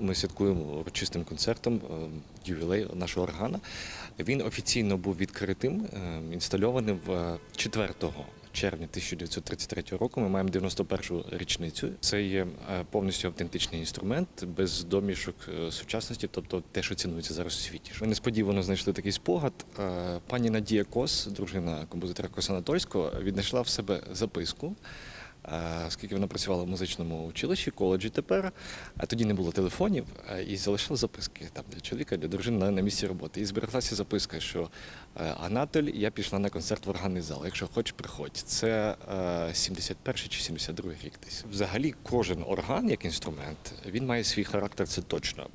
Ми святкуємо урочистим концертом е, ювілей нашого органа. Він офіційно був відкритим, е, інстальованим в 4 червня 1933 року. Ми маємо 91-ю річницю. Це є е, повністю автентичний інструмент без домішок е, сучасності, тобто те, що цінується зараз у світі. Ми несподівано знайшли такий спогад. Е, Пані Надія Кос, дружина композитора Коса Анатольського, віднайшла в себе записку. Е, Оскільки вона працювала в музичному училищі, коледжі тепер, а тоді не було телефонів, е, і залишила записки там для чоловіка, для дружини на, на місці роботи. І збереглася записка, що е, Анатоль, я пішла на концерт в органний зал. Якщо хочеш, приходь. Це е, 71 чи 72 рік десь. Взагалі, кожен орган як інструмент він має свій характер, це точно.